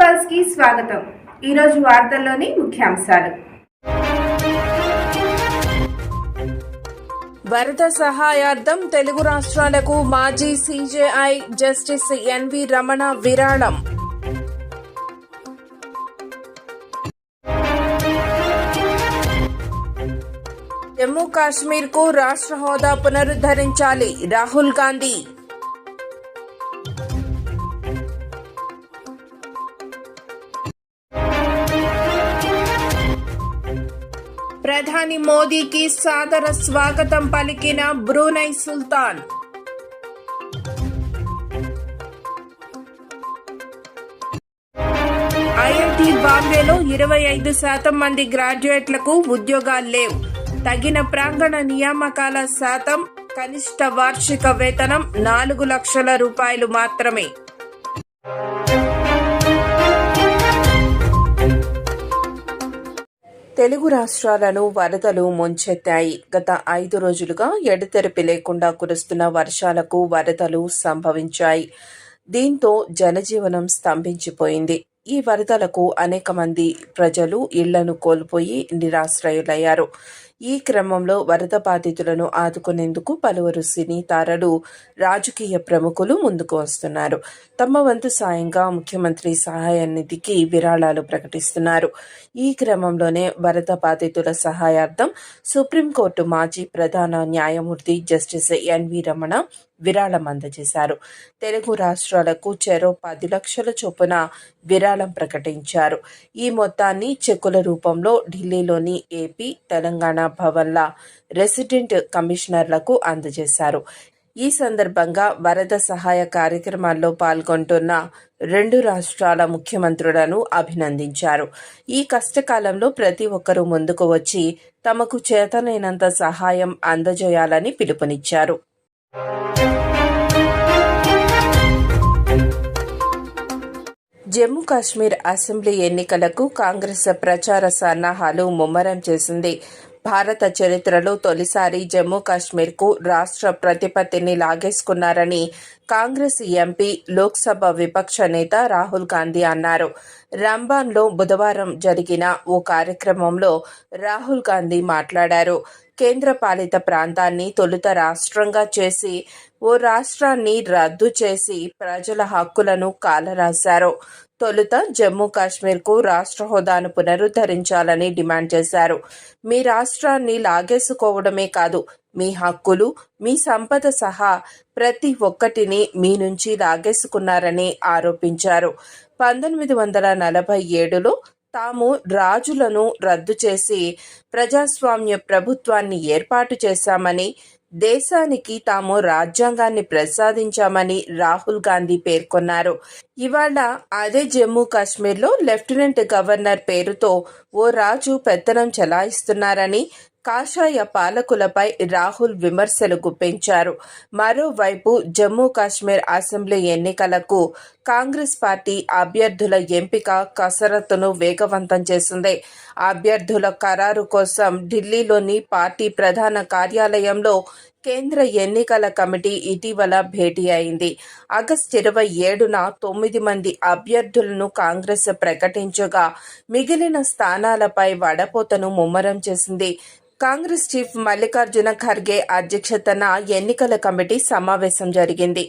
పల్స్కి స్వాగతం. ఈరోజు వార్తల్లోని ముఖ్యాంశాలు. వరద సహాయార్థం తెలుగు రాష్ట్రాలకు మాజీ సిజేఐ జస్టిస్ ఎన్వి రమణ విరాళం. జమ్మూ కాశ్మీర్కు రాష్ట్ర హోదా పునరుద్ధరించాలి రాహుల్ గాంధీ. ప్రధాని మోదీకి సాదర స్వాగతం పలికిన బ్రూనై సుల్తాన్. ఐఐటి బాంబేలో ఇరవై ఐదు శాతం మంది గ్రాడ్యుయేట్లకు ఉద్యోగాలు లేవు. తగిన ప్రాంగణ నియామకాల శాతం కనిష్ట వార్షిక వేతనం నాలుగు లక్షల రూపాయలు మాత్రమే. తెలుగు రాష్ట్రాలను వరదలు ముంచెత్తాయి. గత ఐదు రోజులుగా ఎడతెరిపి లేకుండా కురుస్తున్న వర్షాలకు వరదలు సంభవించాయి. దీంతో జనజీవనం స్తంభించిపోయింది. ఈ వరదలకు అనేక మంది ప్రజలు ఇళ్ళను కోల్పోయి నిరాశ్రయులయ్యారు. ఈ క్రమంలో వరద బాధితులను ఆదుకునేందుకు పలువురు సినీ తారలు రాజకీయ ప్రముఖులు ముందుకు వస్తున్నారు. తమ వంతు సాయంగా ముఖ్యమంత్రి సహాయ నిధికి విరాళాలు ప్రకటిస్తున్నారు. ఈ క్రమంలోనే వరద బాధితుల సహాయార్థం సుప్రీంకోర్టు మాజీ ప్రధాన న్యాయమూర్తి జస్టిస్ ఎన్వి రమణ విరాళం అందజేశారు. తెలుగు రాష్ట్రాలకు చెరో పది లక్షల చొప్పున విరాళం ప్రకటించారు. ఈ మొత్తాన్ని చెక్కుల రూపంలో ఢిల్లీలోని ఏపీ తెలంగాణ భవన్ల రెసిడెంట్ కమిషనర్లకు అందజేశారు. ఈ సందర్భంగా వరద సహాయ కార్యక్రమాల్లో పాల్గొంటున్న రెండు రాష్ట్రాల ముఖ్యమంత్రులను అభినందించారు. ఈ కష్టకాలంలో ప్రతి ఒక్కరూ ముందుకు వచ్చి తమకు చేతనైనంత సహాయం అందజేయాలని పిలుపునిచ్చారు. జమ్మూ కాశ్మీర్ అసెంబ్లీ ఎన్నికలకు కాంగ్రెస్ ప్రచార సన్నాహాలు ముమ్మరం చేసింది. భారత చరిత్రలో తొలిసారి జమ్మూ కాశ్మీర్కు రాష్ట్ర ప్రతిపత్తిని లాగేసుకున్నారని కాంగ్రెస్ ఎంపీ లోక్సభ విపక్ష నేత రాహుల్ గాంధీ అన్నారు. రంబాన్లో బుధవారం జరిగిన ఓ కార్యక్రమంలో రాహుల్ గాంధీ మాట్లాడారు. కేంద్రపాలిత ప్రాంతాన్ని తొలుత రాష్ట్రంగా చేసి ఓ రాష్ట్రాన్ని రద్దు చేసి ప్రజల హక్కులను కాలరాశారు. తొలుత జమ్మూ కాశ్మీర్కు రాష్ట్ర హోదాను పునరుద్ధరించాలని డిమాండ్ చేశారు. మీ రాష్ట్రాన్ని లాగేసుకోవడమే కాదు మీ హక్కులు మీ సంపద సహా ప్రతి ఒక్కటిని మీ నుంచి లాగేసుకున్నారని ఆరోపించారు. పంతొమ్మిది వందల నలభై ఏడులో తాము రాజులను రద్దు చేసి ప్రజాస్వామ్య ప్రభుత్వాన్ని ఏర్పాటు చేశామని దేశానికి తాము రాజ్యాంగాన్ని ప్రసాదించామని రాహుల్ గాంధీ పేర్కొన్నారు. ఇవాళ అదే జమ్మూ కాశ్మీర్లో లెఫ్టినెంట్ గవర్నర్ పేరుతో ఓ రాజు పెత్తనం చెలాయిస్తున్నారని కాషాయ పాలకులపై రాహుల్ విమర్శలు గుప్పించారు. మరోవైపు జమ్మూ కాశ్మీర్ అసెంబ్లీ ఎన్నికలకు కాంగ్రెస్ పార్టీ అభ్యర్థుల ఎంపిక కసరత్తును వేగవంతం చేసింది. అభ్యర్థుల ఖరారు కోసం ఢిల్లీలోని పార్టీ ప్రధాన కార్యాలయంలో కేంద్ర ఎన్నికల కమిటీ ఇటీవల భేటీ అయింది. ఆగస్టు ఇరవై ఏడున తొమ్మిది మంది అభ్యర్థులను కాంగ్రెస్ ప్రకటించగా మిగిలిన స్థానాలపై వడపోతను ముమ్మరం చేసింది. కాంగ్రెస్ చీఫ్ మల్లికార్జున ఖర్గే అధ్యక్షతన ఎన్నికల కమిటీ సమావేశం జరిగింది.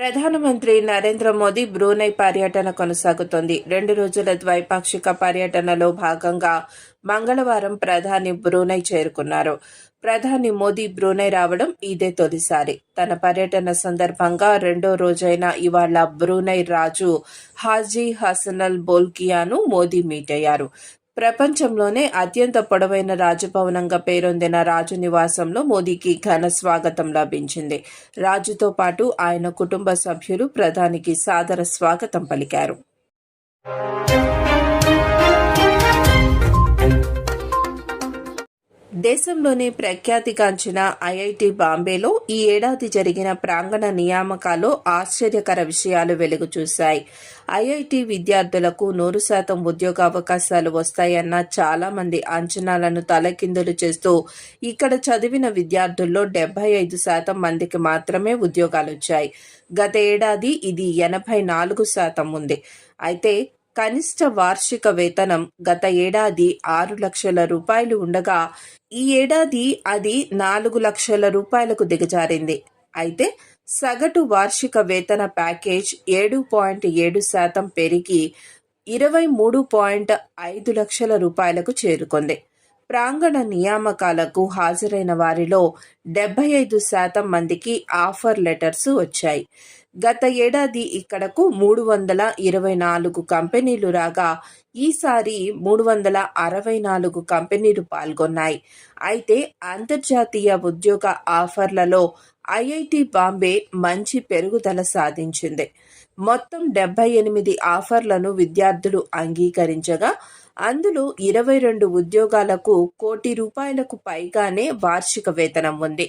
ప్రధానమంత్రి నరేంద్ర మోదీ బ్రూనై పర్యటన కొనసాగుతోంది. రెండు రోజుల ద్వైపాక్షిక పర్యటనలో భాగంగా మంగళవారం ప్రధాని బ్రూనై చేరుకున్నారు. ప్రధాని మోదీ బ్రూనై రావడం ఇదే తొలిసారి. తన పర్యటన సందర్భంగా రెండో రోజైన ఇవాళ బ్రూనై రాజు హాజీ హసనల్ బోల్కియాను మోదీ మీట్ అయ్యారు. ప్రపంచంలోనే అత్యంత పొడవైన రాజభవనంగా పేరొందిన రాజు నివాసంలో మోదీకి ఘన స్వాగతం లభించింది. రాజుతో పాటు ఆయన కుటుంబ సభ్యులు ప్రధానికి సాదర స్వాగతం పలికారు. దేశంలోనే ప్రఖ్యాతిగాంచిన ఐఐటి బాంబేలో ఈ ఏడాది జరిగిన ప్రాంగణ నియామకాల్లో ఆశ్చర్యకర విషయాలు వెలుగు చూశాయి. ఐఐటి విద్యార్థులకు నూరు శాతం ఉద్యోగావకాశాలు వస్తాయన్న చాలా మంది అంచనాలను తలకిందులు చేస్తూ ఇక్కడ చదివిన విద్యార్థుల్లో డెబ్బై ఐదు శాతం మందికి మాత్రమే ఉద్యోగాలు వచ్చాయి గత ఏడాది ఇది ఎనభై నాలుగు శాతం ఉంది. అయితే కనిష్ట వార్షిక వేతనం గత ఏడాది ఆరు లక్షల రూపాయలు ఉండగా ఈ ఏడాది అది నాలుగు లక్షల రూపాయలకు దిగజారింది. అయితే సగటు వార్షిక వేతన ప్యాకేజ్ ఏడు పాయింట్ ఏడు శాతం పెరిగి ఇరవై మూడు పాయింట్ ఐదు లక్షల రూపాయలకు చేరుకుంది. ప్రాంగణ నియామకాలకు హాజరైన వారిలో డెబ్బై ఐదు శాతం మందికి ఆఫర్ లెటర్స్ వచ్చాయి. గత ఏడాది ఇక్కడకు మూడు వందల ఇరవై నాలుగు కంపెనీలు రాగా ఈసారి మూడు వందల అరవై నాలుగు కంపెనీలు పాల్గొన్నాయి. అయితే అంతర్జాతీయ ఉద్యోగ ఆఫర్లలో ఐఐటి బాంబే మంచి పెరుగుదల సాధించింది. మొత్తం డెబ్బై ఎనిమిది ఆఫర్లను విద్యార్థులు అంగీకరించగా అందులో ఇరవై రెండు ఉద్యోగాలకు కోటి రూపాయలకు పైగానే వార్షిక వేతనం ఉంది.